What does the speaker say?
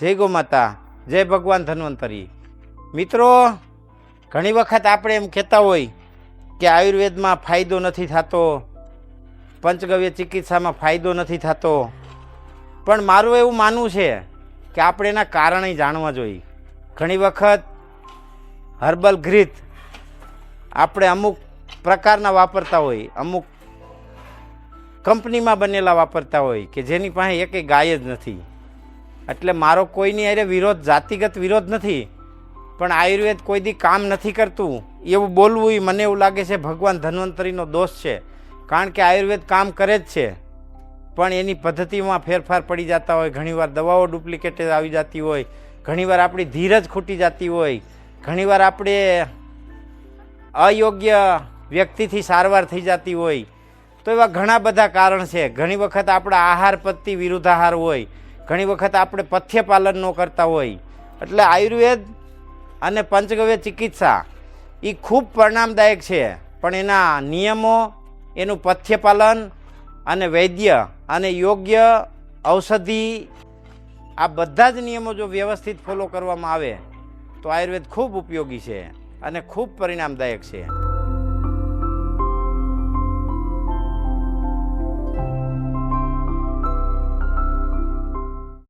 જય ગો માતા, જય ભગવાન ધન્વંતરી. મિત્રો, ઘણી વખત આપણે એમ કહેતા હોય કે આયુર્વેદમાં ફાયદો નથી થતો, પંચગવ્ય ચિકિત્સામાં ફાયદો નથી થતો. પણ મારું એવું માનવું છે કે આપણે એના કારણે જાણવા જોઈએ. ઘણી વખત હર્બલ ઘ્રીત આપણે અમુક પ્રકારના વાપરતા હોય, અમુક કંપનીમાં બનેલા વાપરતા હોય કે જેની પાસે એક ગાય જ નથી. એટલે મારો કોઈની અરે વિરોધ, જાતિગત વિરોધ નથી. પણ આયુર્વેદ કોઈ દી કામ નથી કરતું. એવું બોલવું એ મને એવું લાગે છે ભગવાન ધન્વંતરીનો દોષ છે. કારણ કે આયુર્વેદ કામ કરે જ છે. પણ એની પદ્ધતિમાં ફેરફાર પડી જતા હોય, ઘણીવાર દવાઓ ડુપ્લિકેટેડ આવી જતી હોય, ઘણીવાર આપણી ધીરજ ખૂટી જતી હોય, ઘણીવાર આપણે અયોગ્ય વ્યક્તિથી સારવાર થઈ જતી હોય. તો એવા ઘણા બધા કારણ છે. ઘણી વખત આપણા આહાર પદ્ધતિ વિરુદ્ધ આહાર હોય. ઘણી વખત આપણે પથ્ય પાલન ન કરતા હોય. એટલે આયુર્વેદ અને પંચગવ્ય ચિકિત્સા એ ખૂબ પરિણામદાયક છે. પણ એના નિયમો, એનું પથ્ય પાલન અને વૈદ્ય અને યોગ્ય ઔષધિ, આ બધા જ નિયમો જો વ્યવસ્થિત ફોલો કરવામાં આવે, તો આયુર્વેદ ખૂબ ઉપયોગી છે અને ખૂબ પરિણામદાયક છે.